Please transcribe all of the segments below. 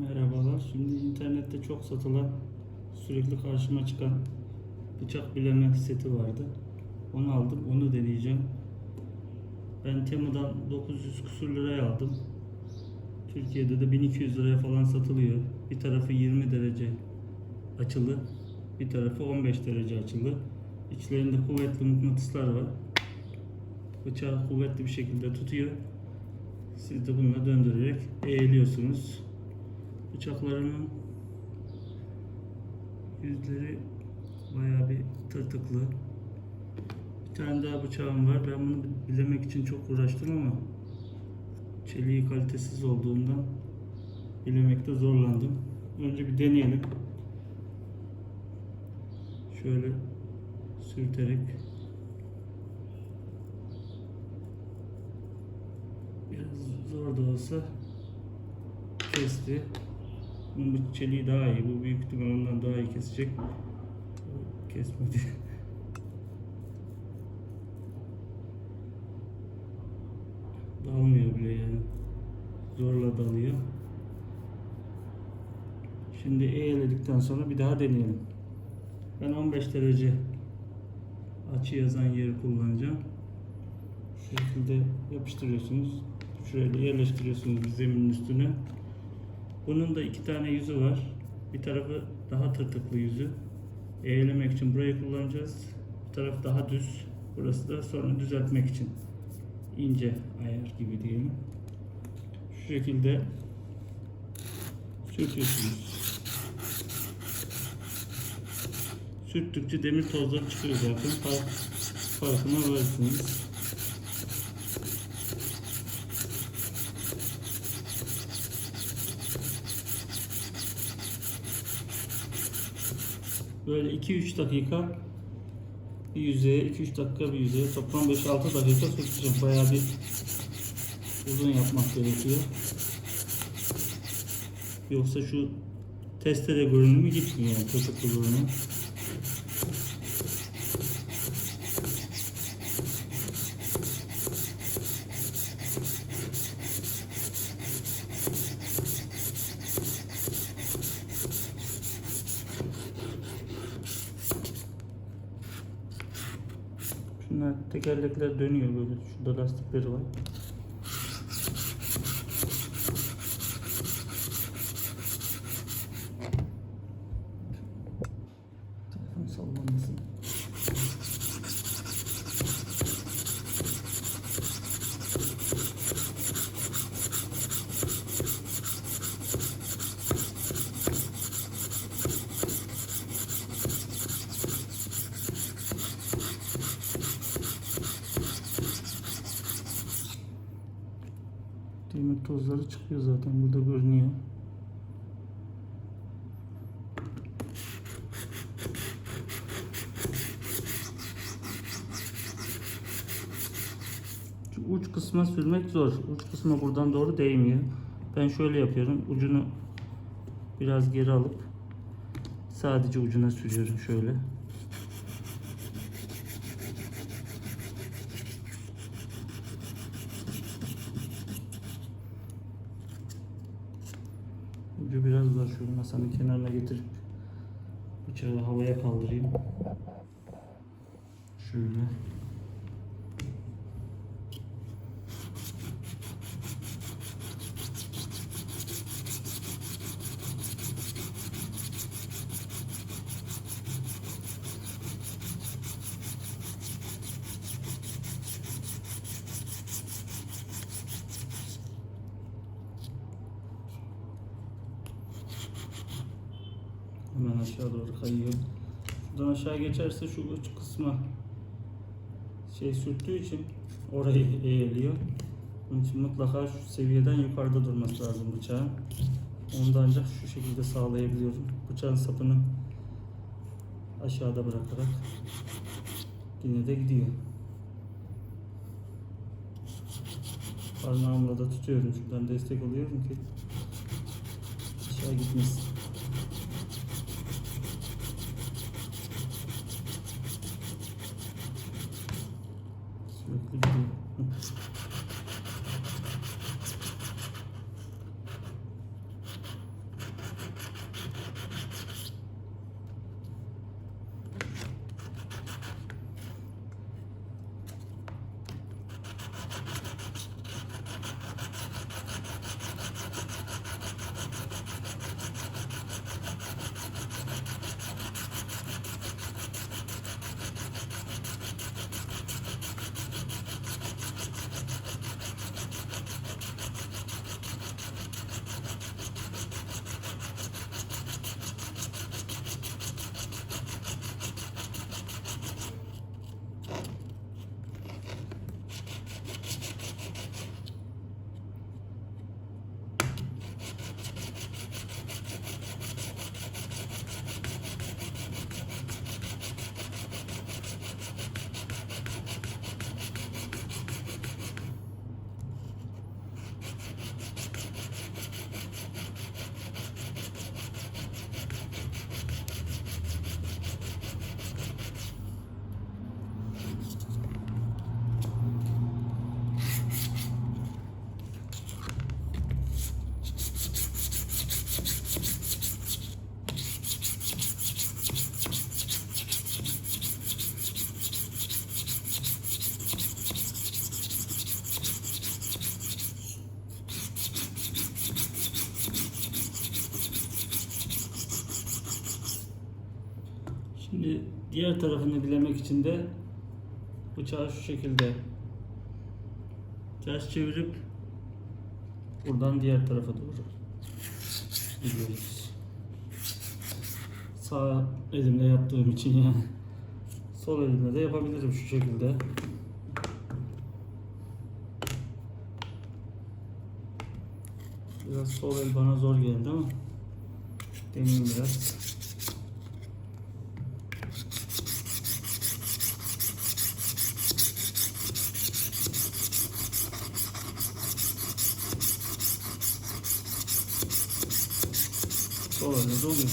Merhabalar. Şimdi internette çok satılan, sürekli karşıma çıkan bıçak bileme seti vardı. Onu aldım, onu deneyeceğim. Ben Temu'dan 900 küsür liraya aldım. Türkiye'de de 1200 liraya falan satılıyor. Bir tarafı 20 derece açılı, bir tarafı 15 derece açılı. İçlerinde kuvvetli mıknatıslar var. Bıçağı kuvvetli bir şekilde tutuyor. Siz de bununla döndürerek eğiliyorsunuz. Bıçaklarının yüzleri bayağı bir tırtıklı. Bir tane daha bıçağım var. Ben bunu bilemek için çok uğraştım ama çeliği kalitesiz olduğundan bilemekte zorlandım. Önce bir deneyelim. Şöyle sürterek biraz zor da olsa kesti. Bu çeliği daha iyi. Bu büyük ihtimal ondan daha iyi kesecek. Kesmedi. Dalmıyor bile yani. Zorla dalıyor. Şimdi eğledikten sonra bir daha deneyelim. Ben 15 derece açı yazan yeri kullanacağım. Şu şekilde yapıştırıyorsunuz. Şöyle yerleştiriyorsunuz zeminin üstüne. Bunun da iki tane yüzü var. Bir tarafı daha tırtıklı yüzü. Eğlemek için burayı kullanacağız. Bir taraf daha düz. Burası da sonra düzeltmek için. ince ayar gibi diyelim. Şu şekilde sürtüyorsunuz. Sürttükçe demir tozları çıkıyor zaten. Fark, farkına varsınız. Böyle 2-3 dakika bir yüzeye, 2-3 dakika bir yüzeye toplam 5-6 dakika sürteceğim. Bayağı bir uzun yapmak gerekiyor. Yoksa şu testere görünümü gitmiyor yani çocuklu görünüm. Tekerlekler dönüyor böyle. Şurada lastikleri var. Tozları çıkıyor zaten burada görünüyor. Şu uç kısma sürmek zor. Uç kısma buradan doğru değmiyor. Ben şöyle yapıyorum. Ucunu biraz geri alıp sadece ucuna sürüyorum şöyle. Ucu biraz zor. Şöyle masanın kenarına getirip bıçağı havaya kaldırayım. Şöyle. Hemen aşağı doğru kayıyor. Şuradan aşağı geçerse şu uç kısma şey sürttüğü için orayı eğiliyor. Onun için mutlaka şu seviyeden yukarıda durması lazım bıçağın. Onu da ancak şu şekilde sağlayabiliyorum. Bıçağın sapını aşağıda bırakarak yine de gidiyor. Parmağımla da tutuyorum. Şuradan destek alıyorum ki aşağı gitmesin. Sürekli gidiyor. Şimdi diğer tarafını bilemek için de bıçağı şu şekilde ters çevirip buradan diğer tarafa doğru gidiyoruz. Sağ elimle yaptığım için yani. Sol elimle de yapabilirim şu şekilde. Biraz sol el bana zor geldi ama deneyeyim biraz. Sol elde de oluyor.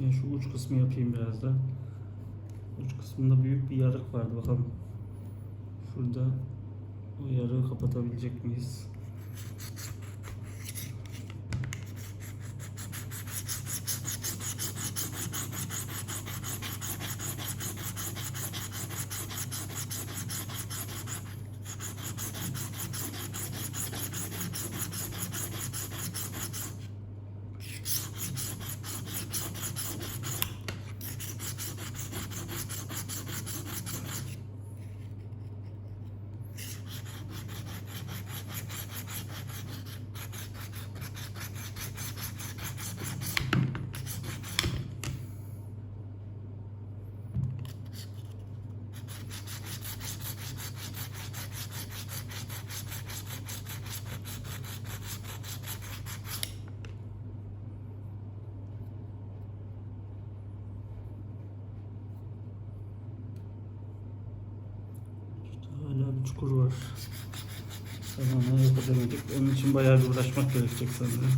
Yani şu uç kısmı yapayım biraz da. Uç kısmında büyük bir yarık vardı bakalım. Şurada o yarığı kapatabilecek miyiz? Hala bir çukur var. Tamamen yapabilirdik. Onun için bayağı bir uğraşmak gerekecek sanırım.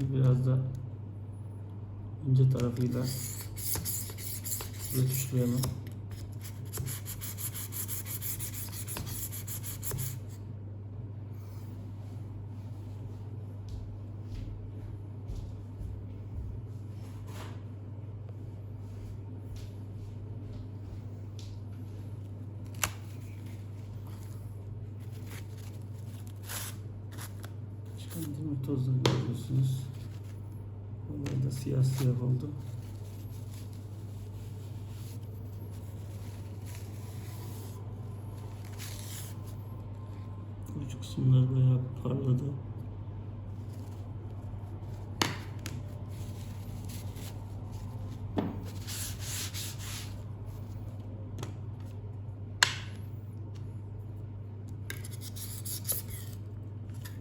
Biraz da ince tarafıyla rötuşlayalım. Tozları görüyorsunuz. Onlar da siyah siyah oldu. Uç kısımlar bayağı parladı.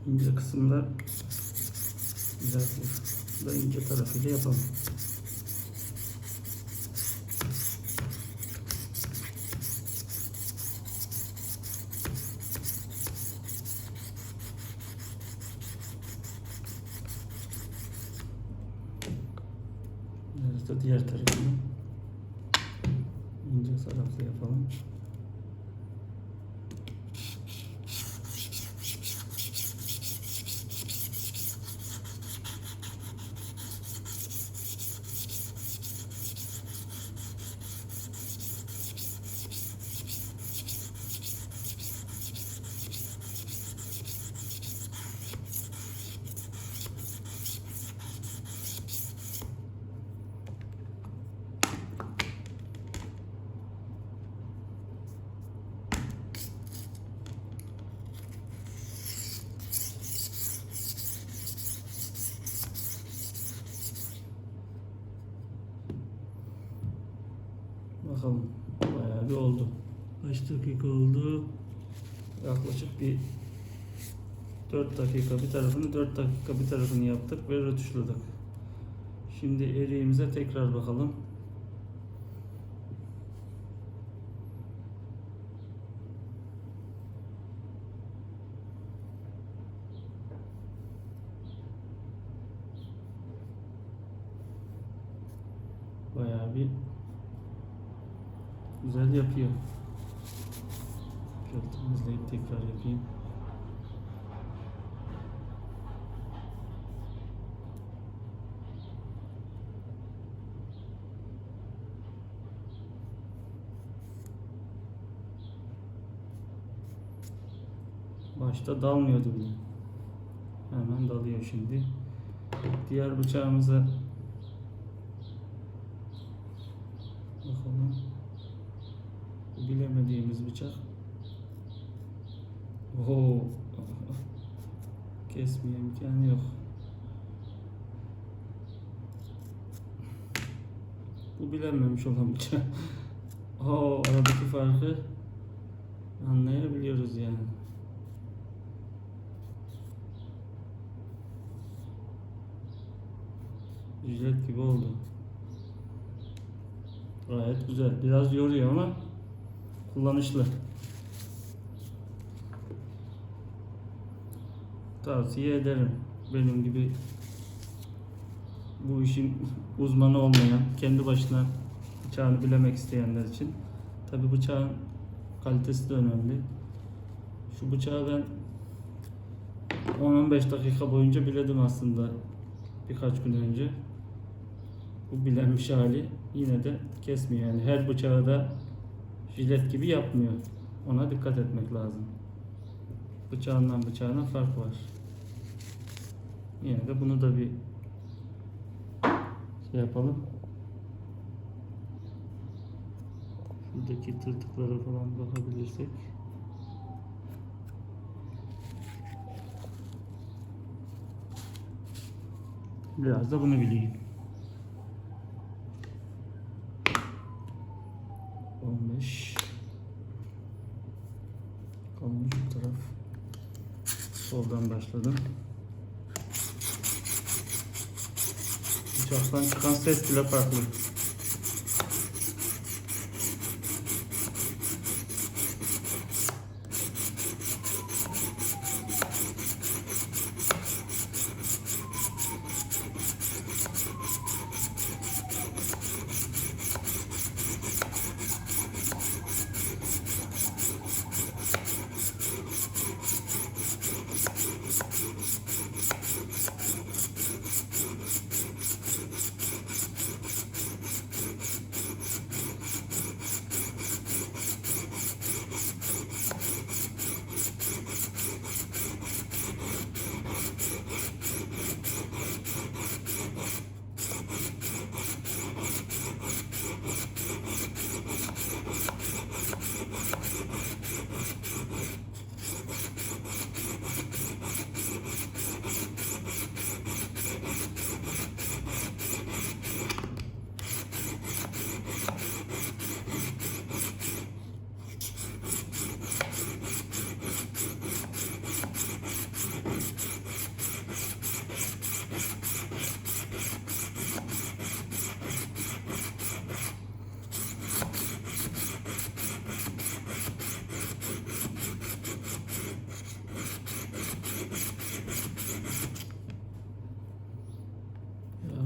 ince kısımlar güzel bir da ince tarafıyla yapalım. Biraz da diğer tarafını ince taraflı yapalım. Bakalım. Bayağı bir oldu. Kaç dakika oldu? Yaklaşık bir 4 dakika bir tarafını 4 dakika bir tarafını yaptık ve rötuşladık. Şimdi eriğimize tekrar bakalım. Bayağı bir güzel yapıyor. Temizleyip tekrar yapayım. Başta dalmıyordu bile. Hemen dalıyor şimdi. Diğer bıçağımıza bakalım. Bilemediğimiz bıçak. Oo. Kesmeye imkanı yok. Bu bilinmemiş olan bıçak. Oo, aradaki farkı anlayabiliyoruz yani. Jilet gibi oldu. Gayet güzel. Biraz yoruyor ama kullanışlı. Tavsiye ederim. Benim gibi bu işin uzmanı olmayan, kendi başına bıçağını bilemek isteyenler için. Tabi bıçağın kalitesi de önemli. Şu bıçağı ben 10-15 dakika boyunca biledim aslında birkaç gün önce. Bu bilenmiş hali yine de kesmiyor yani her bıçağı da jilet gibi yapmıyor. Ona dikkat etmek lazım. Bıçağından bıçağına fark var. Yine de bunu da bir şey yapalım. Şuradaki tırtıklara falan bakabilirsek. Biraz da bunu bileyim. 15 Kalmış bu taraf. Soldan başladım. Bıçaktan çıkan ses bile farklı.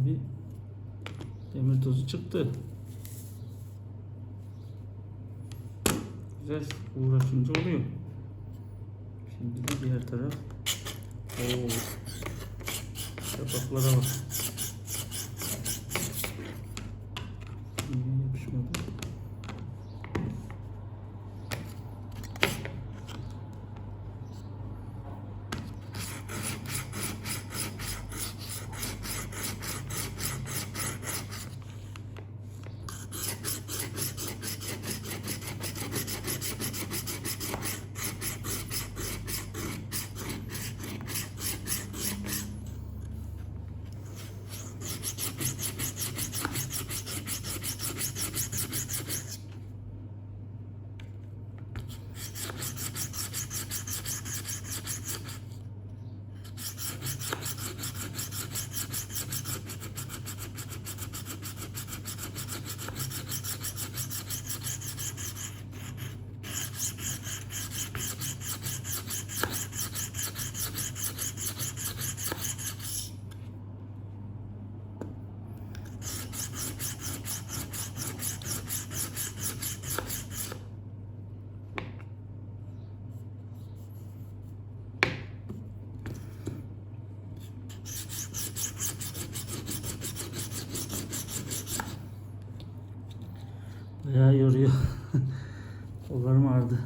Bir demir tozu çıktı. Güzel uğraşınca oluyor. Şimdi de diğer taraf. Oo. Yapaklara bak. Bayağı yoruyor. Kollarım ağrıdı.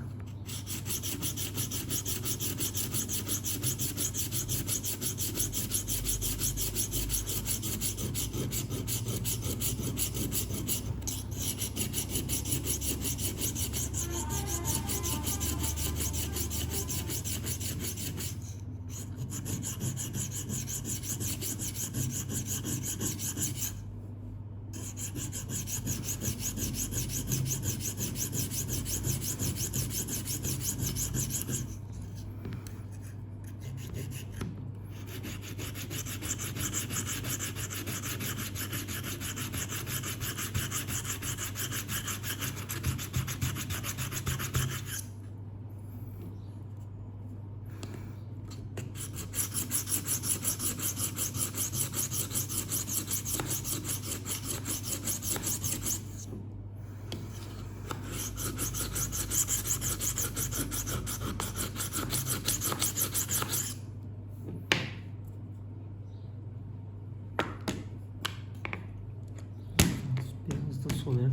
Biraz da sol el.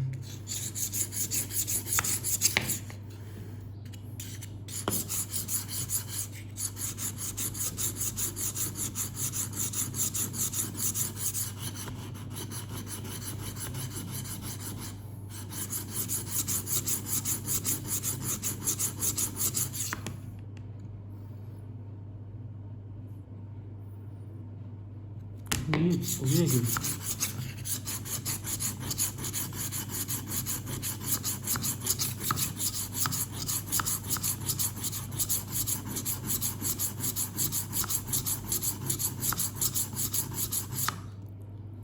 İyi, oluyor gibi.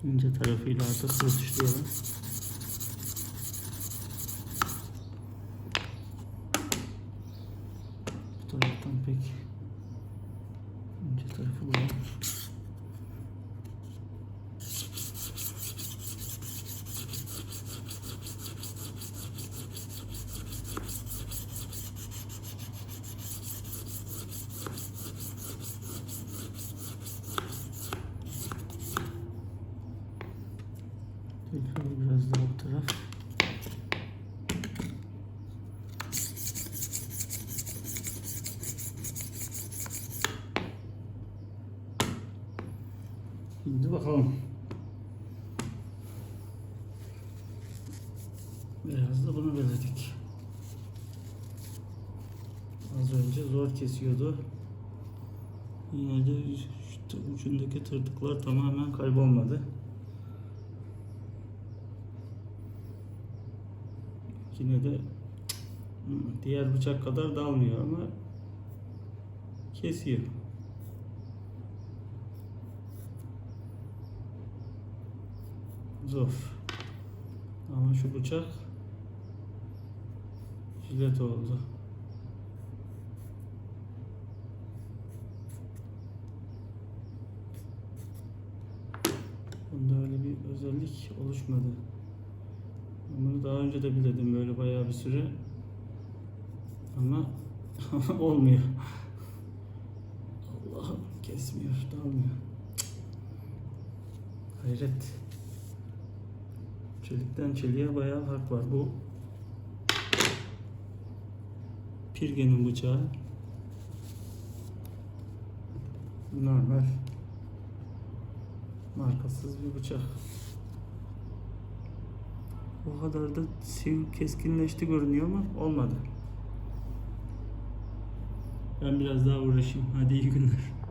ince tarafıyla artık rötuşlayalım. Bu taraftan pek ince tarafı bu. Tekrar biraz daha bu taraf. Şimdi bakalım. Biraz da bunu belirledik. Az önce zor kesiyordu. Yine de işte ucundaki tırtıklar tamamen kaybolmadı. Yine de diğer bıçak kadar dalmıyor ama kesiyor. Zor. Ama şu bıçak jilet oldu. Bunda öyle bir özellik oluşmadı. Bunu daha önce de bilirdim böyle bayağı bir süre. Ama olmuyor. Allah'ım kesmiyor, dalmıyor. Hayret. Çelikten çeliğe bayağı fark var. Bu Pirge'nin bıçağı. Normal markasız bir bıçak. O kadar da sivri keskinleşti görünüyor ama olmadı. Ben biraz daha uğraşayım. Hadi iyi günler.